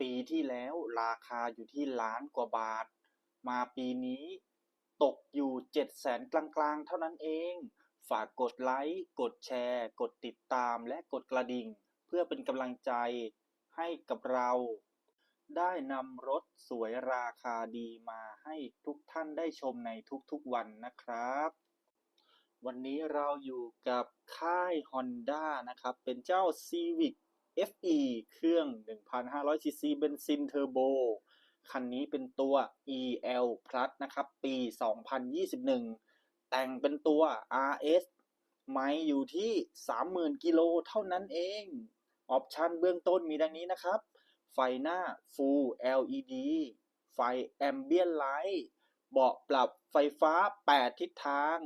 ปีที่แล้วราคาอยู่ที่ล้านกว่าบาท มาปีนี้ตกอยู่เจ็ดแสนกลางๆ เท่านั้นเอง ฝากกดไลค์ กดแชร์ กดติดตามและกดกระดิ่ง เพื่อเป็นกำลังใจให้กับเรา ได้นำรถสวยราคาดีมาให้ทุกท่านได้ชมในทุกๆวันนะครับ วันนี้เราอยู่กับค่าย Honda นะครับ เป็นเจ้า Civic FE เครื่อง 1,500cc เบนซินเทอร์โบ คันนี้เป็นตัว EL Plus นะครับ ปี 2021 แต่งเป็นตัว RS ไม่อยู่ที่ 30,000 กิโลเท่านั้นเอง ออปชันเบื้องต้นมีดังนี้นะครับ ไฟหน้า Full LED ไฟ Ambient Light เบาะปรับไฟฟ้า 8 ทิศทาง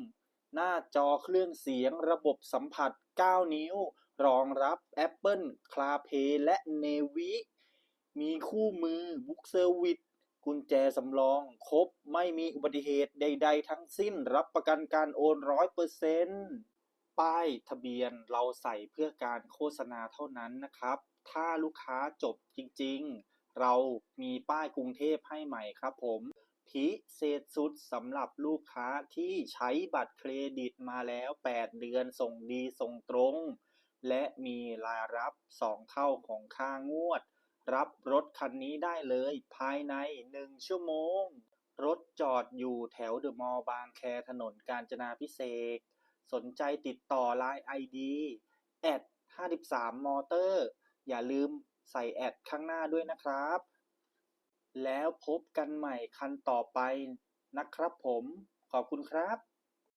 หน้าจอเครื่องเสียงระบบสัมผัส 9 นิ้ว รองรับ Apple CarPlay และ Navi มีคู่มือ Book Service กุญแจสำรอง ครบ ไม่มีอุบัติเหตุใด ๆ ทั้งสิ้น รับประกันการโอน100%ป้ายทะเบียนเราใส่เพื่อการโฆษณาเท่านั้นนะครับ ถ้าลูกค้าจบจริง ๆ เรามีป้ายกรุงเทพให้ใหม่ครับผมพิเศษสุดสำหรับลูกค้าที่ใช้บัตรเครดิตมาแล้ว 8 เดือนส่งดีส่งตรง และมีรายรับ 2 เท่าของค่างวด รับรถคันนี้ได้เลยภายใน 1 ชั่วโมง รถจอดอยู่แถวเดอะมอลล์บางแคถนนกาญจนาพิเศษ สนใจติดต่อ Line ID แอด53มอเตอร์อย่าลืมใส่แอดข้างหน้าด้วยนะครับ แล้วพบกันใหม่คันต่อไปนะครับผม ขอบคุณครับ